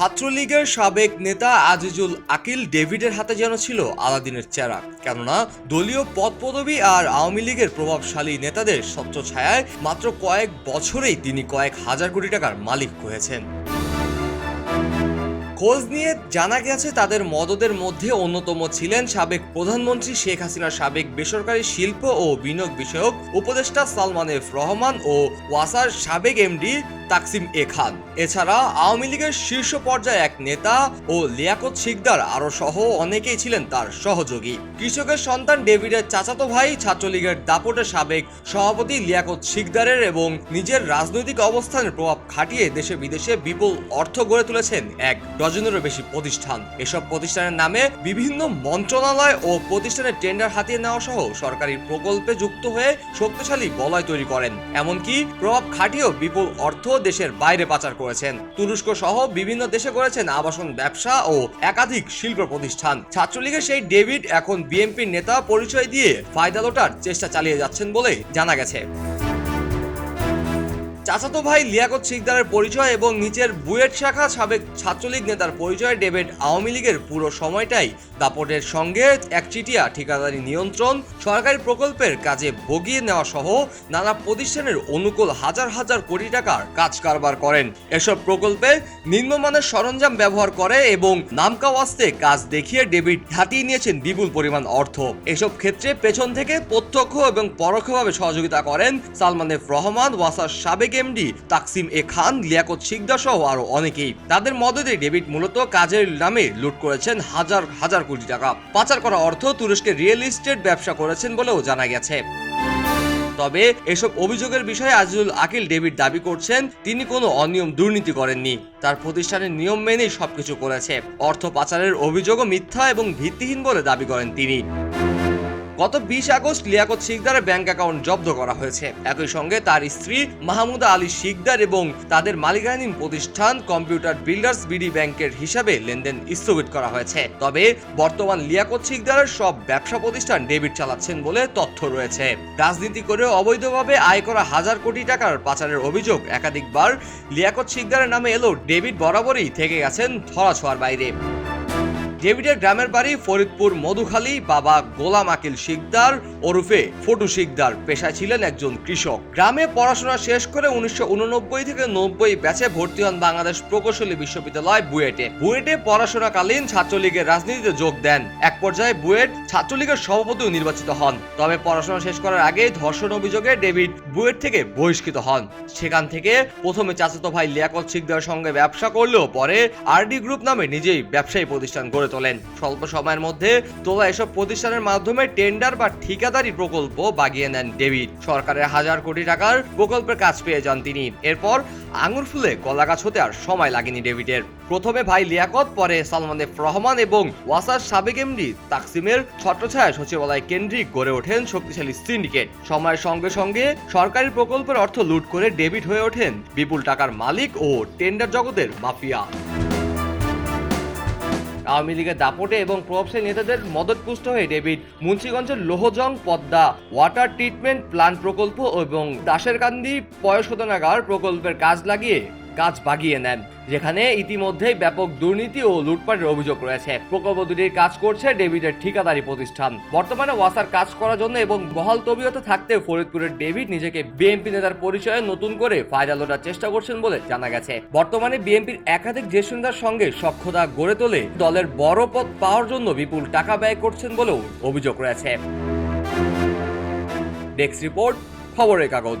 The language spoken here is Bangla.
ছাত্রলীগের সাবেক নেতা আজিজুল আকিল ডেভিডের হাতে যেন ছিল আলাদিনের চেরা। কেননা, দলীয় পদ পদবি আর আওয়ামী লীগের প্রভাবশালী নেতাদের ছায়ায় মাত্র কয়েক বছরেই তিনি কয়েক হাজার কোটি টাকার মালিক হয়েছেন। খোঁজ নিয়ে জানা গেছে তাদের মদদের মধ্যে অন্যতম ছিলেন সাবেক প্রধানমন্ত্রী শেখ হাসিনার সাবেক বেসরকারি শিল্প ও বিনিয়োগ বিষয়ক উপদেষ্টা সালমান এফ রহমান ও ওয়াসার সাবেক এমডি তাকসিম এ খান। এছাড়া আওয়ামী লীগের শীর্ষ পর্যায়ে এক নেতা ও লিয়াকত শিকদার আরও সহ অনেকেই ছিলেন তার সহযোগী। কৃষকের সন্তান ডেভিডের চাচাতো ভাই ছাত্রলীগের দাপটের সাবেক সভাপতি লিয়াকত শিকদারের এবং নিজের রাজনৈতিক অবস্থানের প্রভাব খাটিয়ে দেশে বিদেশে বিপুল অর্থ গড়ে তুলেছেন এক ডজনেরও বেশি প্রতিষ্ঠান। এসব প্রতিষ্ঠানের নামে বিভিন্ন মন্ত্রণালয় ও প্রতিষ্ঠানের টেন্ডার হাতিয়ে নেওয়া সহ সরকারি প্রকল্পে যুক্ত হয়ে শক্তিশালী বলয় তৈরি করেন। এমনকি প্রভাব খাটিয়েও বিপুল অর্থ দেশের বাইরে পাচার করেছেন। তুরস্ক সহ বিভিন্ন দেশে করেছেন আবাসন ব্যবসা ও একাধিক শিল্প প্রতিষ্ঠান। ছাত্রলীগের সেই ডেভিড এখন বিএনপির নেতা পরিচয় দিয়ে ফায়দা লোটার চেষ্টা চালিয়ে যাচ্ছেন বলে জানা গেছে। চাচাতো ভাই লিয়াকত শিকদারের পরিচয় এবং নিচের বুয়েট শাখা সাবেক ছাত্রলীগ নেতার পরিচয় ডেভিড আওয়ামী লীগের পুরো সময়টাই দাপটের সঙ্গে একচিটিয়া ঠিকাদারি নিয়ন্ত্রণ, সরকারি প্রকল্পের কাজে বগিয়ে নেওয়া সহ নানা প্রতিষ্ঠানের অনুকূল হাজার হাজার কোটি টাকার কাজ কারবার করেন। এসব প্রকল্পে নিম্নমানের সরঞ্জাম ব্যবহার করে এবং নামকা ওয়াস্তে কাজ দেখিয়ে ডেভিড হাতিয়ে নিয়েছেন বিপুল পরিমাণ অর্থ। এসব ক্ষেত্রে পেছন থেকে প্রত্যক্ষ এবং পরোক্ষভাবে সহযোগিতা করেন সালমান এফ রহমান, ওয়াসার সাবেক এমডি তাকসিম এ খান, লিয়াকত শিকদার সহ আরও অনেকেই। তাদের মদতে ডেভিড মূলত কাজের নামে লুট করেছেন হাজার হাজার কোটি টাকা। পাচার করা অর্থ তুরস্কে রিয়েল ইস্টেট ব্যবসা করেছেন বলেও জানা গেছে। তবে এসব অভিযোগের বিষয়ে আজিজুল আকিল ডেভিড দাবি করছেন, তিনি কোনো অনিয়ম দুর্নীতি করেননি। তার প্রতিষ্ঠানের নিয়ম মেনেই সবকিছু করেছে। অর্থ পাচারের অভিযোগও মিথ্যা এবং ভিত্তিহীন বলে দাবি করেন তিনি। গত বিশ আগস্ট লিয়াকত শিকদারের ব্যাংক অ্যাকাউন্ট জব্দ করা হয়েছে। একই সঙ্গে তার স্ত্রী মাহমুদা আলী শিকদার এবং তাদের মালিকানাধীন প্রতিষ্ঠান কম্পিউটার বিল্ডার্স বিডি ব্যাংকের হিসাবে লেনদেন স্থগিত করা হয়েছে। তবে বর্তমান লিয়াকত শিকদারের সব ব্যবসা প্রতিষ্ঠান ডেবিট চালাচ্ছেন বলে তথ্য রয়েছে। রাজনীতি করে অবৈধভাবে আয় করা হাজার কোটি টাকার পাচারের অভিযোগ একাধিকবার লিয়াকত শিকদারের নামে এলেও ডেবিট বরাবরই থেকে গেছেন ধরাছোঁয়ার বাইরে। ডেভিডের গ্রামের বাড়ি ফরিদপুর মধুখালী বাবা গোলাম আকিল শিকদার ওরফে ফটু শিকদার পেশায় ছিলেন একজন কৃষক। গ্রামে পড়াশোনা শেষ করে উনিশশো উননব্বই থেকে নব্বই ব্যাচে ভর্তি হন বাংলাদেশ প্রকৌশলী বিশ্ববিদ্যালয় বুয়েটে। বুয়েটে পড়াশোনাকালীন ছাত্রলীগের রাজনীতিতে যোগ দেন। এক পর্যায়ে বুয়েট ছাত্রলীগের সভাপতিও নির্বাচিত হন। তবে পড়াশোনা শেষ করার আগে ধর্ষণ অভিযোগে ডেভিড বুয়েট থেকে বহিষ্কৃত হন। সেখান থেকে প্রথমে চাচাতো ভাই লিয়াকত শিকদারের সঙ্গে ব্যবসা করলেও পরে আরডি গ্রুপ নামে নিজেই ব্যবসায়ী প্রতিষ্ঠান গড়ে তোলেন। স্বল্প সময়ের মধ্যে তোলা এসব প্রতিষ্ঠানের মাধ্যমে টেন্ডার বা ঠিকাদারি প্রকল্প বাগিয়ে নেন ডেভিড। সরকারের হাজার কোটি টাকার প্রকল্পের কাজ পেয়ে যান তিনি। এরপর আঙুর ফুলে কলা গাছ হতে আর সময় লাগেনি ডেভিডের। প্রথমে ভাই লিয়াকত, পরে সালমান এফ রহমান এবং ওয়াসার সাবেক এমডি তাকসিমের ছত্রছায়া সচিবালয় কেন্দ্রিক গড়ে ওঠেন শক্তিশালী সিন্ডিকেট। সময়ের সঙ্গে সঙ্গে সরকারি প্রকল্পের অর্থ লুট করে ডেভিড হয়ে ওঠেন বিপুল টাকার মালিক ও টেন্ডার জগতের মাফিয়া। আওয়ামী লীগের দাপটে এবং প্রভাবশালী নেতাদের মদতপুষ্ট হয়ে ডেভিড মুন্সিগঞ্জের Lohajang Padma water treatment plant প্রকল্প এবং দাসেরকান্দি পয়শোধনাগার প্রকল্পের কাজ লাগিয়ে কাজ বাগিয়ে নেন, যেখানে ইতিমধ্যেই ব্যাপক দুর্নীতি ও লুটপাটের অভিযোগ রয়েছে। প্রকল্প দুটির কাজ করছে ডেভিডের ঠিকাদারি প্রতিষ্ঠান। বর্তমানে ওয়াসার কাজ করার জন্য এবং বহাল তবিয়তে থাকতে ফরিদপুরের ডেভিড নিজেকে বিএনপি নেতার পরিচয়ে নতুন করে ফায়দা লোটার চেষ্টা করছেন বলে জানা গেছে। বর্তমানে বিএনপির একাধিক নেতার সঙ্গে সক্ষতা গড়ে তোলে দলের বড় পদ পাওয়ার জন্য বিপুল টাকা ব্যয় করছেন বলেও অভিযোগ রয়েছে। ডেস্ক রিপোর্ট, খবরের কাগজ।